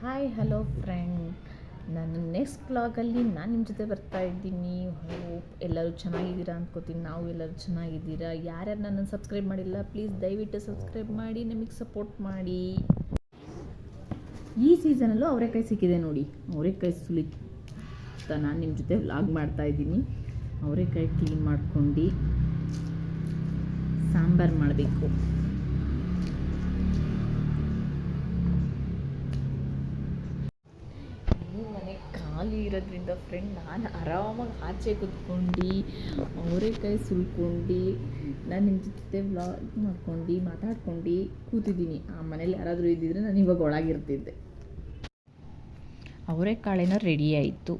Hi hello friend ನಾನು next ಬ್ಲಾಗಲ್ಲಿ ನಾನು ನಿಮ್ಮ ಜೊತೆ ಬರ್ತಾ ಇದ್ದೀನಿ. ಹೋಪ್ ಎಲ್ಲರೂ ಚೆನ್ನಾಗಿದ್ದೀರಾ ಅಂದ್ಕೋತೀನಿ ನಾವು ಎಲ್ಲರೂ ಚೆನ್ನಾಗಿದ್ದೀರಾ? ಯಾರ್ಯಾರು ನನ್ನನ್ನು ಸಬ್ಸ್ಕ್ರೈಬ್ ಮಾಡಿಲ್ಲ ಪ್ಲೀಸ್ ದಯವಿಟ್ಟು ಸಬ್ಸ್ಕ್ರೈಬ್ ಮಾಡಿ, ನಮಗೆ ಸಪೋರ್ಟ್ ಮಾಡಿ. ಈ ಸೀಸನಲ್ಲೂ ಅವರೆಕಾಯಿ ಸಿಕ್ಕಿದೆ ನೋಡಿ. ಅವರೆಕಾಯಿ ಸುಲಿತಾ ನಾನು ನಿಮ್ಮ ಜೊತೆ ವ್ಲಾಗ್ ಮಾಡ್ತಾ ಇದ್ದೀನಿ. ಅವರೆಕಾಯಿ ಕ್ಲೀನ್ ಮಾಡ್ಕೊಂಡು ಸಾಂಬಾರು ಮಾಡಬೇಕು ಈ ಮನೆ ಖಾಲಿ ಇರೋದ್ರಿಂದ ಫ್ರೆಂಡ್ ನಾನು ಆರಾಮಾಗಿ ಆಚೆ ಕುತ್ಕೊಂಡು ಅವರೆಕಾಯಿ ಸುಲ್ಕೊಂಡು, ನಾನು ನಿಮ್ಮ ಜೊತೆ ವ್ಲಾಗ್ ಮಾಡ್ಕೊಂಡು, ಮಾತಾಡ್ಕೊಂಡು ಕೂತಿದ್ದೀನಿ. ಆ ಮನೇಲಿ ಯಾರಾದರೂ ಇದ್ದಿದ್ರೆ ನಾನು ಇವಾಗ ಒಳಗಿರ್ತಿದ್ದೆ. ಅವರೆಕಾಳೇನೋ ರೆಡಿ ಆಯಿತು.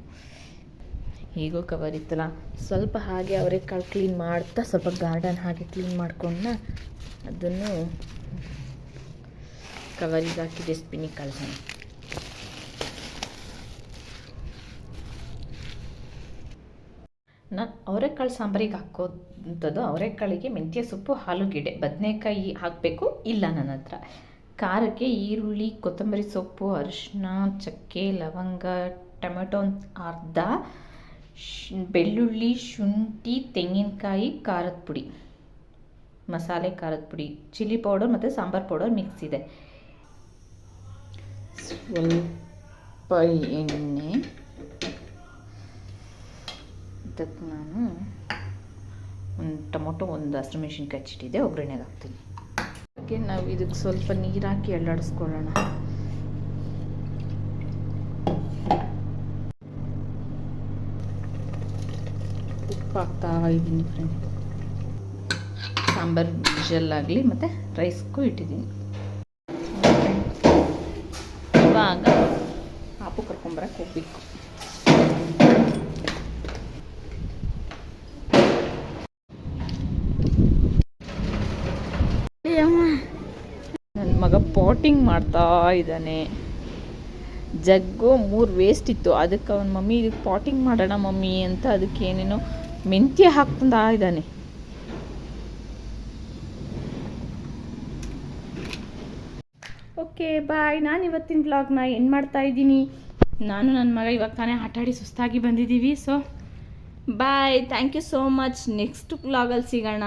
ಹೇಗೋ ಕವರ್ ಇತ್ತಲ್ಲ ಸ್ವಲ್ಪ ಹಾಗೆ ಅವರೆಕಾಳು ಕ್ಲೀನ್ ಮಾಡ್ತಾ, ಸ್ವಲ್ಪ ಗಾರ್ಡನ್ ಹಾಗೆ ಕ್ಲೀನ್ ಮಾಡ್ಕೊಂಡು ಅದನ್ನು ಕವರಿಗೆ ಹಾಕಿ ಡಸ್ಟ್ಬಿನ್ನಿಗೆ ಕಳ್ಸೋಣ. ನಾನು ಅವರೆಕಾಳು ಸಾಂಬಾರಿಗೆ ಹಾಕೋಂಥದ್ದು ಅವರೆಕಾಳಿಗೆ ಮೆಂತ್ಯ ಸೊಪ್ಪು ಆಲೂಗೆಡ್ಡೆ ಬದನೆಕಾಯಿ ಹಾಕಬೇಕು, ಇಲ್ಲ ನನ್ನ ಹತ್ರ. ಖಾರಕ್ಕೆ ಈರುಳ್ಳಿ, ಕೊತ್ತಂಬರಿ ಸೊಪ್ಪು, ಅರಿಶಿನ, ಚಕ್ಕೆ, ಲವಂಗ, ಟೊಮೆಟೊ ಅರ್ಧ ಬೆಳ್ಳುಳ್ಳಿ, ಶುಂಠಿ, ತೆಂಗಿನಕಾಯಿ, ಖಾರದ ಪುಡಿ. ಮಸಾಲೆ, ಖಾರದ ಪುಡಿ, ಚಿಲ್ಲಿ ಪೌಡರ್ ಮತ್ತು ಸಾಂಬಾರು ಪೌಡರ್ ಮಿಕ್ಸ್ ಇದೆ. ಸ್ವಲ್ಪ ಎಣ್ಣೆ. ಇದಕ್ಕೆ ನಾನು ಒಂದು ಟೊಮೊಟೊ ಒಂದು ಹಸಿರು ಮೆಣಸಿನ್ಕಾಯಿ ಚಿಟ್ಟಿದೆ, ಒಗ್ಗರಣೆಗೆ ಹಾಕ್ತೀನಿ. ಅದಕ್ಕೆ ನಾವು ಇದಕ್ಕೆ ಸ್ವಲ್ಪ ನೀರು ಹಾಕಿ ಎಳ್ಳಾಡಿಸ್ಕೊಳ್ಳೋಣ ಉಪ್ಪು ಹಾಕ್ತಾ ಇದ್ದೀನಿ ಫ್ರೆಂಡ್. ಸಾಂಬಾರು ವಿಷಲ್ಲಾಗಲಿ ಮತ್ತು ರೈಸ್ಗೂ ಇಟ್ಟಿದ್ದೀನಿ ಇವಾಗ ಹಾಪು ಕರ್ಕೊಂಬರಕ್ಕೆ ಹೋಗ್ಬೇಕು ನನ್ನ ಪಾಟಿಂಗ್ ಮಾಡ್ತಾ ಇದ್ದಾನೆ. ಜಗ್ಗು ಮೂರು ವೇಸ್ಟ್ ಇತ್ತು. ಅದಕ್ಕೆ ಅವನ ಮಮ್ಮಿ ಇದಕ್ಕೆ ಪಾಟಿಂಗ್ ಮಾಡೋಣ ಮಮ್ಮಿ ಅಂತ ಅದಕ್ಕೆ ಏನೇನೋ ಮೆಂತ್ಯ ಹಾಕ್ತಾ ಇದ್ದಾನೆ. ಓಕೆ ಬಾಯ್ ನಾನು ಇವತ್ತಿನ ಬ್ಲಾಗ್ನ ಏನು ಮಾಡ್ತಾ ಇದ್ದೀನಿ. ನಾನು ನನ್ನ ಮಗ ಇವಾಗ ತಾನೇ ಆಟಾಡಿ ಸುಸ್ತಾಗಿ ಬಂದಿದ್ದೀವಿ so bye thank you so much next ಬ್ಲಾಗಲ್ಲಿ ಸಿಗೋಣ.